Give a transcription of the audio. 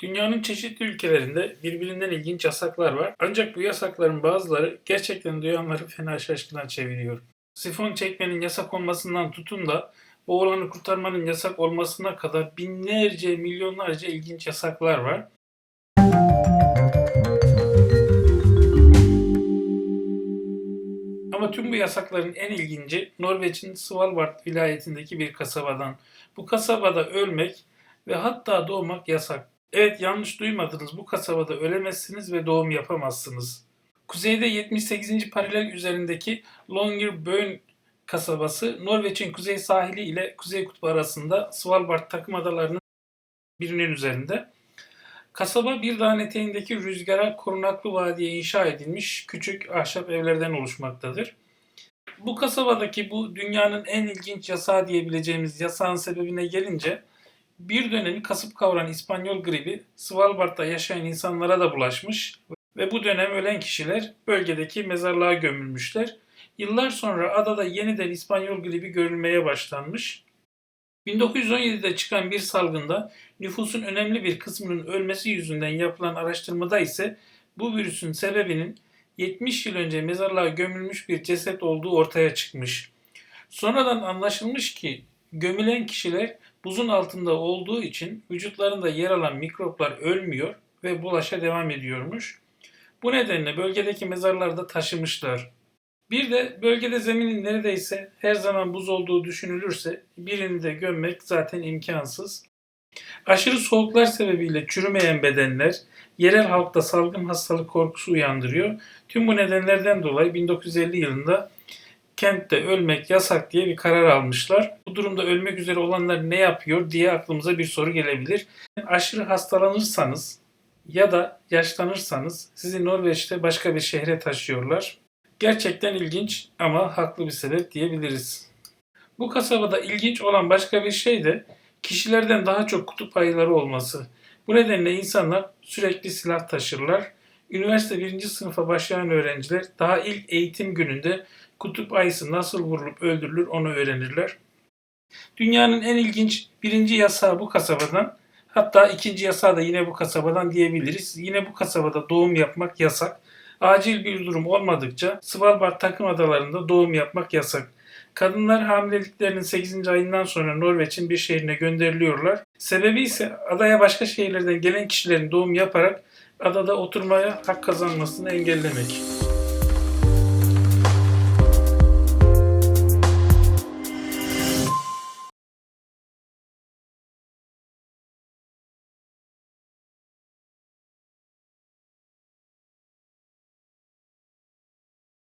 Dünyanın çeşitli ülkelerinde birbirinden ilginç yasaklar var. Ancak bu yasakların bazıları gerçekten duyanları fena şaşkına çeviriyor. Sifon çekmenin yasak olmasından tutun da boğulanı kurtarmanın yasak olmasına kadar binlerce, milyonlarca ilginç yasaklar var. Ama tüm bu yasakların en ilginci Norveç'in Svalbard vilayetindeki bir kasabadan. Bu kasabada ölmek ve hatta doğmak yasak. Evet yanlış duymadınız bu kasabada ölemezsiniz ve doğum yapamazsınız. Kuzeyde 78. paralel üzerindeki Longyearbyen kasabası Norveç'in kuzey sahili ile Kuzey Kutbu arasında Svalbard takım adalarının birinin üzerinde. Kasaba bir dağın eteğindeki rüzgara korunaklı vadiye inşa edilmiş küçük ahşap evlerden oluşmaktadır. Bu kasabadaki bu dünyanın en ilginç yasağı diyebileceğimiz yasağın sebebine gelince bir dönemi kasıp kavuran İspanyol gribi Svalbard'da yaşayan insanlara da bulaşmış ve bu dönem ölen kişiler bölgedeki mezarlığa gömülmüşler. Yıllar sonra adada yeniden İspanyol gribi görülmeye başlanmış. 1917'de çıkan bir salgında nüfusun önemli bir kısmının ölmesi yüzünden yapılan araştırmada ise bu virüsün sebebinin 70 yıl önce mezarlığa gömülmüş bir ceset olduğu ortaya çıkmış. Sonradan anlaşılmış ki gömülen kişiler buzun altında olduğu için vücutlarında yer alan mikroplar ölmüyor ve bulaşa devam ediyormuş. Bu nedenle bölgedeki mezarlarda taşımışlar. Bir de bölgede zeminin neredeyse her zaman buz olduğu düşünülürse birini de gömmek zaten imkansız. Aşırı soğuklar sebebiyle çürümeyen bedenler yerel halkta salgın hastalık korkusu uyandırıyor. Tüm bu nedenlerden dolayı 1950 yılında kentte ölmek yasak diye bir karar almışlar. Bu durumda ölmek üzere olanlar ne yapıyor diye aklımıza bir soru gelebilir. Aşırı hastalanırsanız ya da yaşlanırsanız sizi Norveç'te başka bir şehre taşıyorlar. Gerçekten ilginç ama haklı bir sebep diyebiliriz. Bu kasabada ilginç olan başka bir şey de kişilerden daha çok kutup ayıları olması. Bu nedenle insanlar sürekli silah taşırlar. Üniversite birinci sınıfa başlayan öğrenciler daha ilk eğitim gününde kutup ayısı nasıl vurulup öldürülür onu öğrenirler. Dünyanın en ilginç birinci yasağı bu kasabadan. Hatta ikinci yasağı da yine bu kasabadan diyebiliriz. Yine bu kasabada doğum yapmak yasak. Acil bir durum olmadıkça Svalbard takım adalarında doğum yapmak yasak. Kadınlar hamileliklerinin 8. ayından sonra Norveç'in bir şehrine gönderiliyorlar. Sebebi ise adaya başka şehirlerden gelen kişilerin doğum yaparak adada oturmaya hak kazanmasını engellemek.